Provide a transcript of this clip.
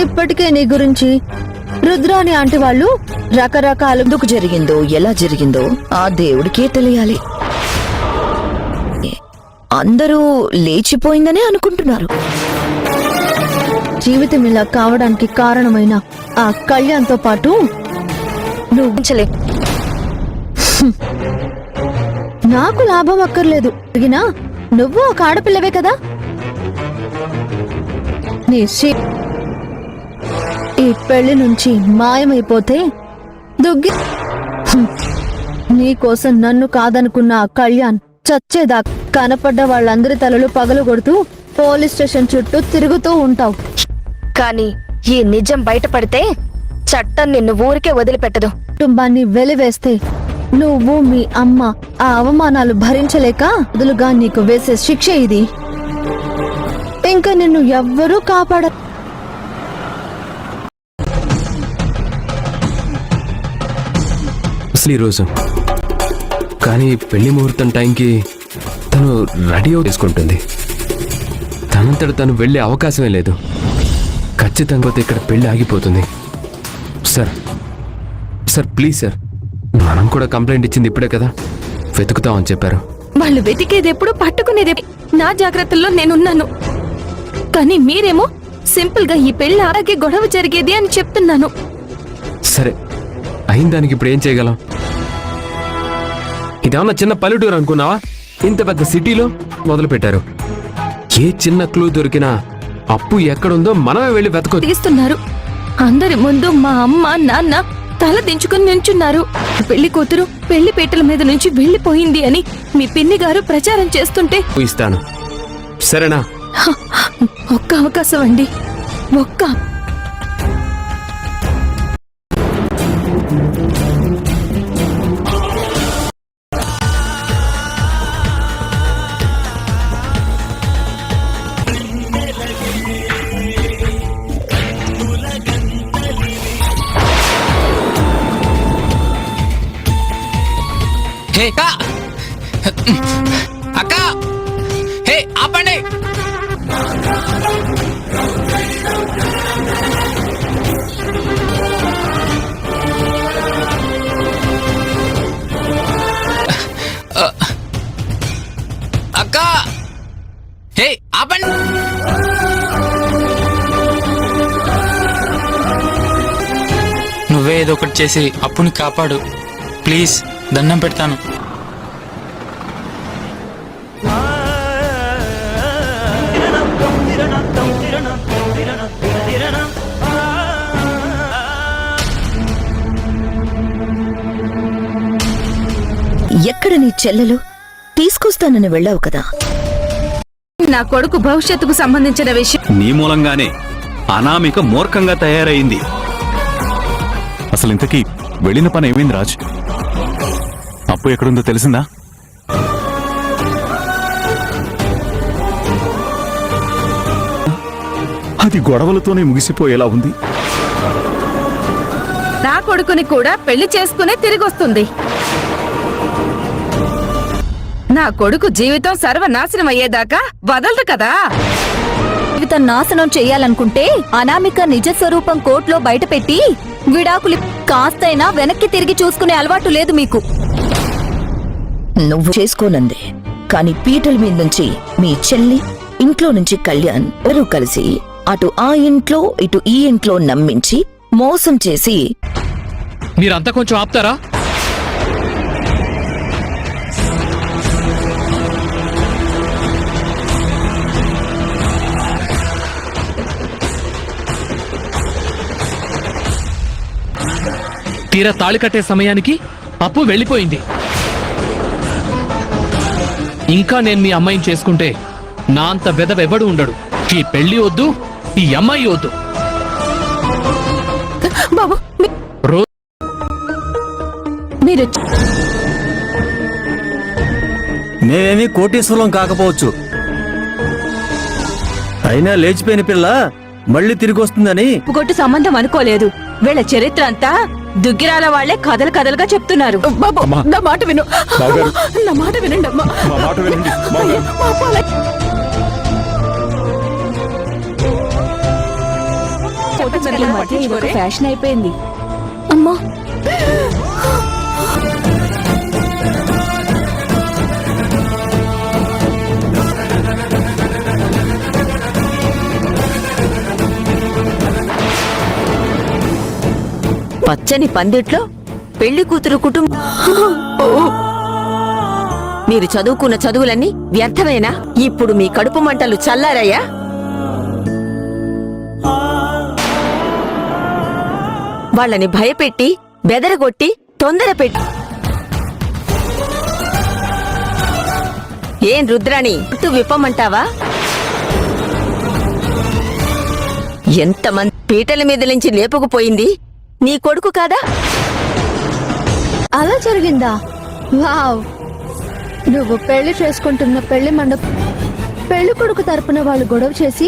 ఇప్పటికే నీ గురించి రుద్రాని ఆంటీ వాళ్ళు రకరకాల ఎందుకు జరిగిందో ఎలా జరిగిందో ఆ దేవుడికే తెలియాలి. అందరూ లేచిపోయిందనే అనుకుంటున్నారు. జీవితం ఇలా కావడానికి కారణమైన ఆ కళ్యాణ్తో పాటు నువ్వు నాకు లాభం అక్కర్లేదు. అడిగినా నువ్వు ఒక ఆడపిల్లవే కదా? నీ ఈ పెళ్ళి నుంచి మాయమైపోతే దుగ్గి. నీకోసం నన్ను కాదనుకున్న కళ్యాణ్ చచ్చేదా కనపడ్డ వాళ్ళందరి తలలు పగలు కొడుతూ పోలీస్ స్టేషన్ చుట్టూ తిరుగుతూ ఉంటావు కానీ ఈ నిజం బయటపడితే చట్టం నిన్ను ఊరికే వదిలిపెట్టదు కుటుంబాన్ని వెలివేస్తే నువ్వు మీ అమ్మ ఆ అవమానాలు భరించలేక వదులుగా నీకు వేసే శిక్ష ఇది ఇంకా నిన్ను ఎవ్వరూ కాపాడ అసలు ఈరోజు కానీ పెళ్ళి ముహూర్తం టైంకి తను రెడీ చేసుకుంటుంది. తనంతట తను వెళ్ళే అవకాశమే లేదు. ఖచ్చితంగా ఇక్కడ పెళ్ళి ఆగిపోతుంది. Sir sir please sir. మనం కూడా కంప్లైంట్ ఇచ్చింది ఇప్పుడే కదా. వెతుకుతామని చెప్పారు. వాళ్ళు వెతికేది ఎప్పుడు పట్టుకునేది? నా జాగ్రత్తల్లో నేనున్నాను. కానీ మీరేమో సింపుల్గా ఈ పెళ్ళి అలాగే గొడవ జరిగేది అని చెప్తున్నాను. సరే అయిన దానికి ఇప్పుడు ఏం చేయగలం? ఇదేమన్నా చిన్న పల్లెటూరు అనుకున్నావా? ఇంత పెద్ద సిటీలో మొదలు పెట్టారు ఏ చిన్న క్లూ దొరికినా అప్పు ఎక్కడుందో మనమే వెళ్ళి వెతకొచ్చు తీస్తున్నారు. అందరి ముందు మా అమ్మ నాన్న తల దించుకుని నించున్నారు. పెళ్ళి కూతురు పెళ్ళి పీటల మీద నుంచి వెళ్ళిపోయింది అని మీ పిన్ని గారు ప్రచారం చేస్తుంటే ఇస్తాను. సరేనా? ఒక్క అవకాశం అండి. ఒక్క హే అక్క అక్క. హే ఆపండి. అక్క. హే ఆపండి. నువ్వే ఏదో ఒకటి చేసి అప్పుని కాపాడు. ప్లీజ్. దండం పెడతాను. ఎక్కడ నీ చెల్లెలు? తీసుకొస్తానని వెళ్ళావు కదా. నా కొడుకు భవిష్యత్తుకు సంబంధించిన విషయం నీ మూలంగానే అనామిక మూర్ఖంగా తయారైంది. అసలు ఇంతకీ వెళ్ళిన పని ఏమైంది రాజ్? అప్పు ఎక్కడుందో తెలిసిందా? అది గొడవలతోనే ముగిసిపోయేలా ఉంది. నా కొడుకుని కూడా పెళ్ళి చేసుకునే తిరిగొస్తుంది. నా కొడుకు జీవితం సర్వనాశనం అయ్యేదాకా వదలదు కదా? జీవితం నాశనం చెయ్యాలనుకుంటే అనామిక నిజ స్వరూపం కోర్టులో బయటపెట్టి విడాకులు కాస్తైనా వెనక్కి తిరిగి చూసుకునే అలవాటు లేదు మీకు. నువ్వు చేసుకోనంది. కాని పీటల మీద నుంచి మీ చెల్లి ఇంట్లో నుంచి కళ్యాణ్ ఎవరూ కలిసి అటు ఆ ఇంట్లో ఇటు ఈ ఇంట్లో నమ్మించి మోసం చేసి మీరంతా కొంచెం ఆపుతారా? తీరా తాళి కట్టే సమయానికి అప్పు వెళ్ళిపోయింది. ఇంకా నేను మీ అమ్మాయిని చేసుకుంటే నా అంత బెదవెవడు ఉండడు. ఈ పెళ్ళి వద్దు ఈ అమ్మాయి వద్దు. బాబు మీరు మేమేమీ కోటీశ్వరం కాకపోవచ్చు. అయినా లేచిపోయిన పిల్ల మళ్ళీ తిరిగి వస్తుందని కొట్టు సంబంధం అనుకోలేదు. వీళ్ళ చరిత్ర అంతా దుగ్గిరాల వాళ్ళే కథలు కథలుగా చెప్తున్నారు. బాబు నా మాట విను. నా మాట వినండి. అమ్మా మా మాట వినండి మా పొలం- ఫ్యాషన్ అయిపోయింది. అమ్మా. పచ్చని పందిట్లో పెళ్ళి కూతురు కుటుంబం మీరు చదువుకున్న చదువులన్నీ వ్యర్థమేనా? ఇప్పుడు మీ కడుపు మంటలు చల్లారయ్యా. వాళ్ళని భయపెట్టి బెదరగొట్టి తొందర పెట్టి ఏం రుద్రాణి గుర్తు విప్పమంటావా? ఎంతమంది పీటల మీద నుంచి లేపుకుపోయింది? నీ కొడుకు కాదా? అలా జరిగిందా? వావ్. నువ్వు పెళ్ళి చేసుకుంటున్న పెళ్ళి మండపం పెళ్ళి కొడుకు తరపున వాళ్ళు గొడవ చేసి